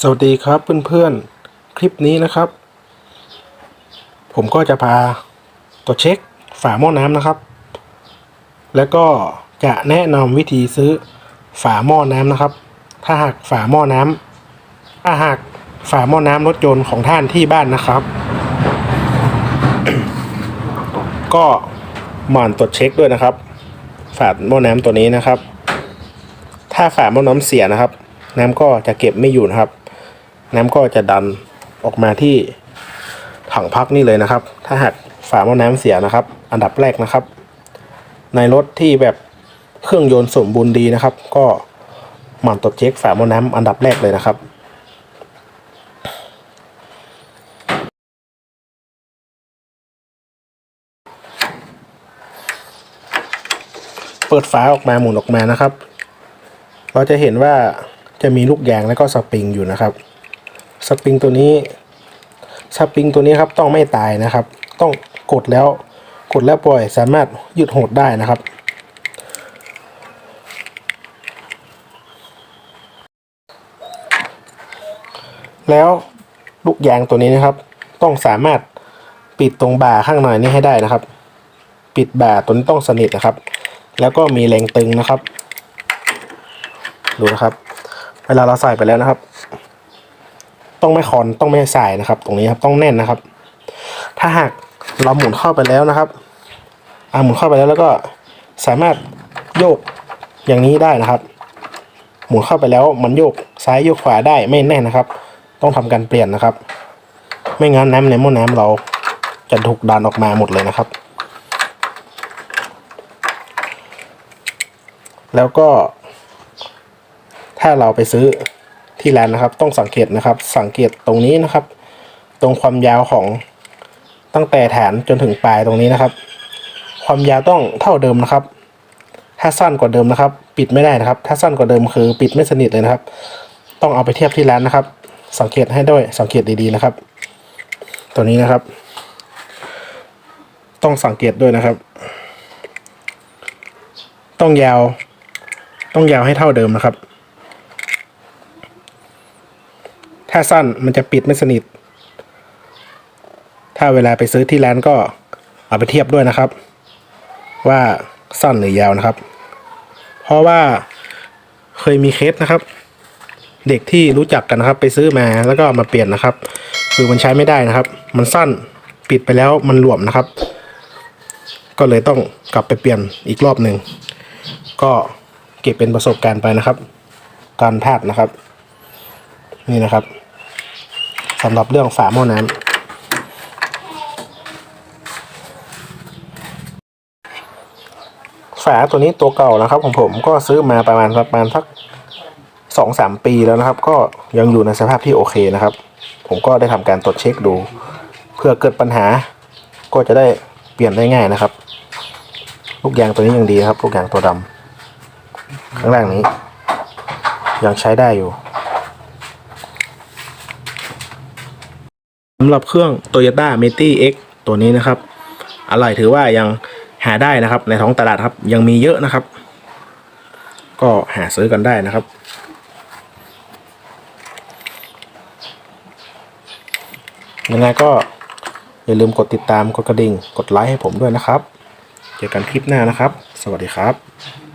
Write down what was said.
สวัสดีครับเพื่อนๆ คลิปนี้นะครับ ผมก็จะพาตัวจเช็คฝาหม้อน้ำนะครับ แล้วก็จะแนะนำวิธีซื้อฝาหม้อน้ำนะครับ ถ้าหากฝาหม้อน้ำถ้าหากฝาหม้อน้ำรถยนต์ของท่านที่บ้านนะครับ ก็หมั่นตรวจเช็คด้วยนะครับ ฝาหม้อน้ำตัวนี้นะครับ ถ้าฝาหม้อน้ำเสียนะครับน้ำก็จะเก็บไม่อยู่นะครับ น้ำก็จะดันออกมาที่ถังพักนี่เลยนะครับ ถ้าหากฝาหม้อน้ำเสียนะครับ อันดับแรกนะครับ ในรถที่แบบเครื่องยนต์สมบูรณ์ดีนะครับ ก็หมั่นตรวจเช็คฝาหม้อน้ำอันดับแรกเลยนะครับเปิดฝาออกมาหมุนออกมานะครับ เราจะเห็นว่าจะมีลูกยางแล้วก็สปริงอยู่นะครับ สปริงตัวนี้สปริงตัวนี้ครับต้องไม่ตายนะครับ ต้องกดแล้วกดแล้วปล่อยสามารถยืดหดได้นะครับ แล้วลูกยางตัวนี้นะครับ ต้องสามารถปิดตรงบ่าข้างในนี้ให้ได้นะครับ ปิดบ่าตัวนี้ต้องสนิทนะครับ แล้วก็มีแรงตึงนะครับ ดูนะครับ เวลาเราใส่ไปแล้วนะครับ ต้องไม่คอนต้องไม่ใส่นะครับ ตรงนี้ครับต้องแน่นนะครับ ถ้าหากเราหมุนเข้าไปแล้วนะครับอ่าหมุนเข้าไปแล้วแล้วก็สามารถโยกอย่างนี้ได้นะครับ หมุนเข้าไปแล้วมันโยกซ้ายโยกขวาได้ไม่แน่นนะครับ ต้องทำการเปลี่ยนนะครับ ไม่งั้นน้ำในหม้อน้ำเราจะถูกดันออกมาหมดเลยนะครับ แล้วก็ ถ้าเราไปซื้อ ที่ร้านนะครับ ต้องสังเกตนะครับ สังเกตตรงนี้นะครับ ตรงความยาวของตั้งแต่ฐานจนถึงปลายตรงนี้นะครับ ความยาวต้องเท่าเดิมนะครับ ถ้าสั้นกว่าเดิมนะครับ ปิดไม่ได้นะครับ ถ้าสั้นกว่าเดิมคือปิดไม่สนิทเลยนะครับ ต้องเอาไปเทียบที่ร้านนะครับ สังเกตให้ด้วยสังเกตดีๆนะครับ ตัวนี้นะครับ ต้องสังเกตด้วยนะครับ ต้องยาว ต้องยาวให้เท่าเดิมนะครับ ถ้าสั้นมันจะปิดไม่สนิท ถ้าเวลาไปซื้อที่ร้านก็เอาไปเทียบด้วยนะครับ ว่าสั้นหรือยาวนะครับ เพราะว่าเคยมีเคสนะครับ เด็กที่รู้จักกันนะครับ ไปซื้อมาแล้วก็มาเปลี่ยนนะครับ คือมันใช้ไม่ได้นะครับ มันสั้นปิดไปแล้วมันหลวมนะครับ ก็เลยต้องกลับไปเปลี่ยนอีกรอบหนึ่งก็เก็บเป็นประสบการณ์ไปนะครับ การพลาดนะครับ นี่นะครับ สำหรับเรื่องฝาหม้อน้ำฝาตัวนี้ตัวเก่านะครับของผมก็ซื้อมาประมาณประมาณสักสองสามปีแล้วนะครับ ก็ยังอยู่ในสภาพที่โอเคนะครับ ผมก็ได้ทำการตรวจเช็คดู เพื่อเกิดปัญหา ก็จะได้เปลี่ยนได้ง่ายนะครับ ลูกยางตัวนี้ยังดีครับ ลูกยางตัวดำข้างล่างนี้ ยังใช้ได้อยู่ำหรับเครื่อง Toyota m e t i X ตัวนี้นะครับอะไรถือว่ายังหาได้นะครับ ในท้องตลาดครับยังมีเยอะนะครับ ก็หาซื้อกันได้นะครับ ยังไงก็อย่าลืมกดติดตามกดกระดิ่ง กดไลค์ให้ผมด้วยนะครับ เจอกันคลิปหน้านะครับ สวัสดีครับ